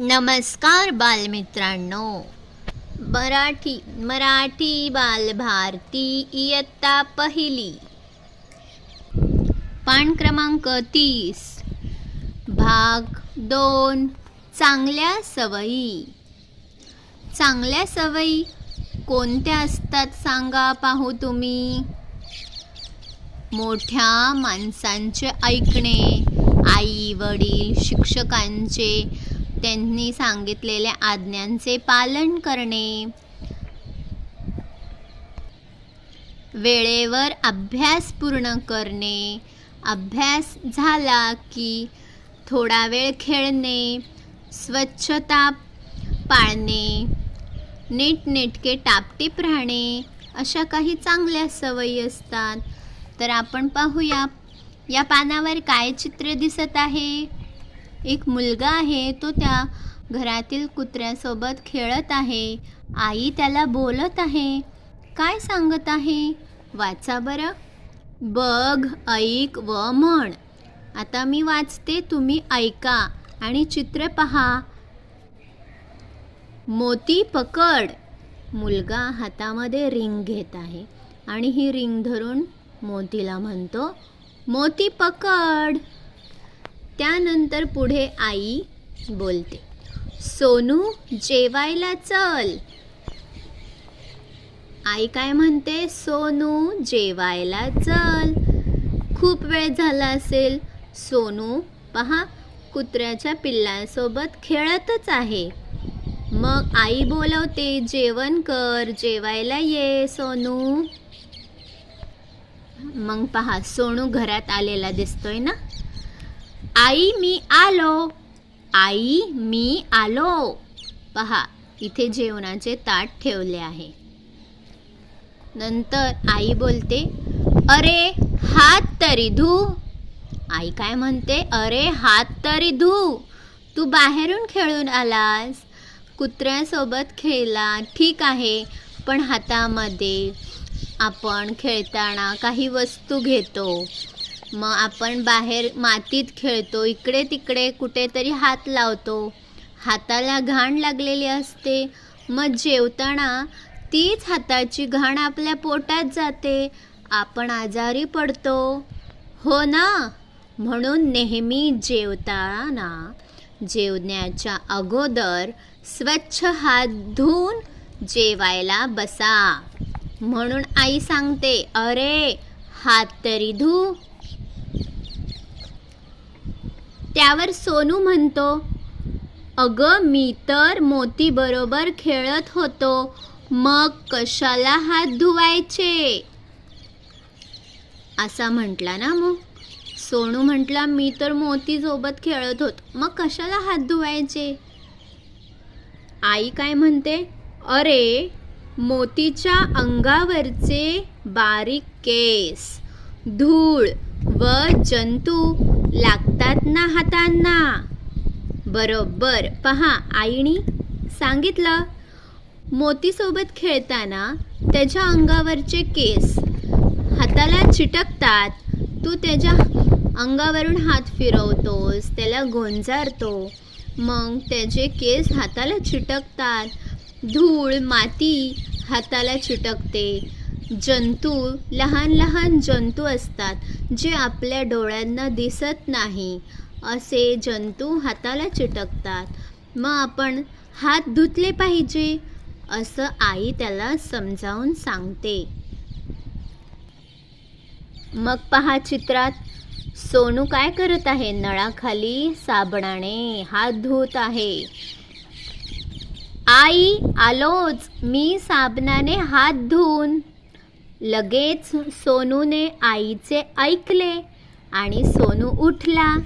नमस्कार बालमित्रांनो. मराठी मराठी बालभारती इयत्ता पहिली. पान क्रमांक तीस. भाग दोन. चांगल्या सवयी. चांगल्या सवयी कोणत्या असतात सांगा पाहू तुम्ही? मोठ्या माणसांचे ऐकणे आई वडील शिक्षकांचे त्यांनी सांगितलेल्या आज्ञांचे पालन करणे. वेळेवर अभ्यास पूर्ण करणे. अभ्यास झाला की थोडा वेळ खेळणे. स्वच्छता पाळणे. नीटनेटके टापटीप राहणे. अशा काही चांगल्या सवयी असतात. तर आपण पाहूया या पानावर काय चित्र दिसत आहे? एक मुलगा आहे तो त्या घरातील कुत्र्यासोबत खेळत आहे. आई त्याला बोलत आहे. काय सांगत आहे? वाचा बरं. बघ ऐक व म्हण. आता मी वाचते तुम्ही ऐका आणि चित्र पहा. मोती पकड. मुलगा हातामध्ये रिंग घेत आहे आणि ही रिंग धरून मोतीला म्हणतो मोती पकड. त्यानंतर पुढे आई बोलते सोनू जेवायला चल. आई काय म्हणते सोनू जेवायला चल. खूप वेळ झाला असेल. सोनू पहा कुत्र्याच्या पिल्लांसोबत खेळतच आहे. मग आई बोलवते जेवण कर जेवायला ये सोनू. मग पहा सोनू घरात आलेला दिसतोय ना? आई मी आलो. आई मी आलो. पहा इथे जेवणाचे ताट ठेवले आहे. नंतर आई बोलते अरे हात तरी धू. आई काय म्हणते अरे हात तरी धू. तू बाहेरून खेळून आलास. कुत्र्यासोबत खेळला ठीक आहे. पण हातामध्ये आपण खेळताना काही वस्तू घेतो. मग आपण बाहेर मातीत खेळतो. इकडे तिकडे कुठेतरी हात लावतो. हाताला घाण लागलेली असते. मग जेवताना तीच हाताची घाण आपल्या पोटात जाते. आपण आजारी पडतो. हो ना? म्हणून नेहमी जेवताना जेवण्याच्या अगोदर स्वच्छ हात धुवून जेवायला बसा. म्हणून आई सांगते अरे हात तरी धू. त्यावर सोनू म्हणतो अगं मी तर मोतीबरोबर खेळत होतो. मग कशाला हात धुवायचे? असा म्हटला ना मग. सोनू म्हटला मी तर मोतीसोबत खेळत होतो. मग कशाला हात धुवायचे? आई काय म्हणते अरे मोतीच्या अंगावरचे बारीक केस धूळ व जंतू लागतात ना हातांना. बरोबर. पहा आईनी सांगितलं मोतीसोबत खेळताना त्याच्या अंगावरचे केस हाताला चिटकतात तू त्याच्या अंगावरून हात फिरवतोस त्याला गोंजारतो मग त्याचे केस हाताला चिटकतात. धूळ माती हाताला चिटकते. जंतू लहान लहान जंतू असतात जे आपल्या डोळ्यांना दिसत नाही. असे जंतू हाताला चिटकतात. मग आपण हात धुतले पाहिजे असं आई त्याला समजावून सांगते. मग पहा चित्रात सोनू काय करत आहे? नळाखाली साबणाने हात धुत आहे. आई आलोच मी साबणाने हात धुवून लगेच सोनूने आईचे ऐकले आणि सोनू उठला.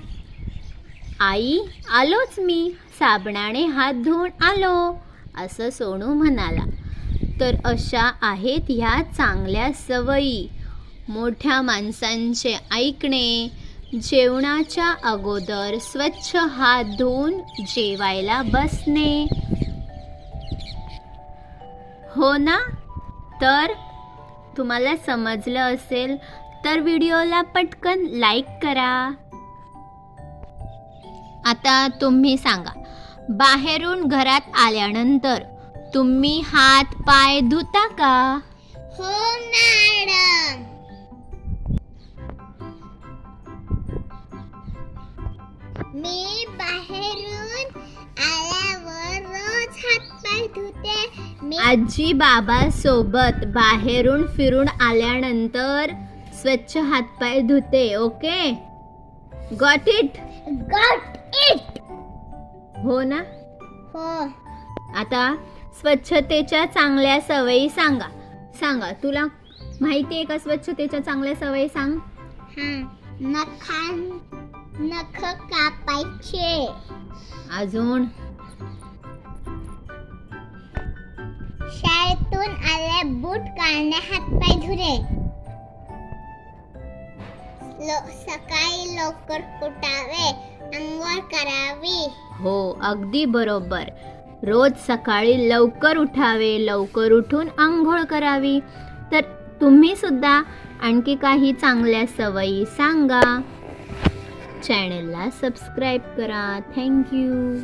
आई आलोच मी. साबणाने हात धुवून आलो असं सोनू म्हणाला. तर अशा आहेत ह्या चांगल्या सवयी. मोठ्या माणसांचे ऐकणे जेवणाच्या अगोदर स्वच्छ हात धुवून जेवायला बसणे. हो ना? तर तुम्हाला समजलं असेल तर व्हिडिओला पटकन लाईक करा. आता तुम्ही सांगा बाहेरून घरात आल्यानंतर तुम्ही हात पाय धुता का? हो मॅडम. मी बाहेरून आजी बाबा सोबत बाहेरून फिरून आल्यानंतर स्वच्छ हातपाय धुते okay? Got it got it हो ना? हो. आता स्वच्छतेच्या चांगल्या सवयी सांगा. सांगा तुला माहिती आहे का स्वच्छतेच्या चांगल्या सवयी सांग? हा नखान नख कापायचे. अजून? शाळेतून आले बूट काढणे हातपाय धुरे लो- सकाळी लवकर उठावे अंघोळ करावी. हो अगदी बरोबर. रोज सकाळी लवकर उठावे लवकर उठून आंघोळ करावी. तर तुम्ही सुद्धा आणखी काही चांगल्या सवयी सांगा. चॅनलला सबस्क्राईब करा. थँक्यू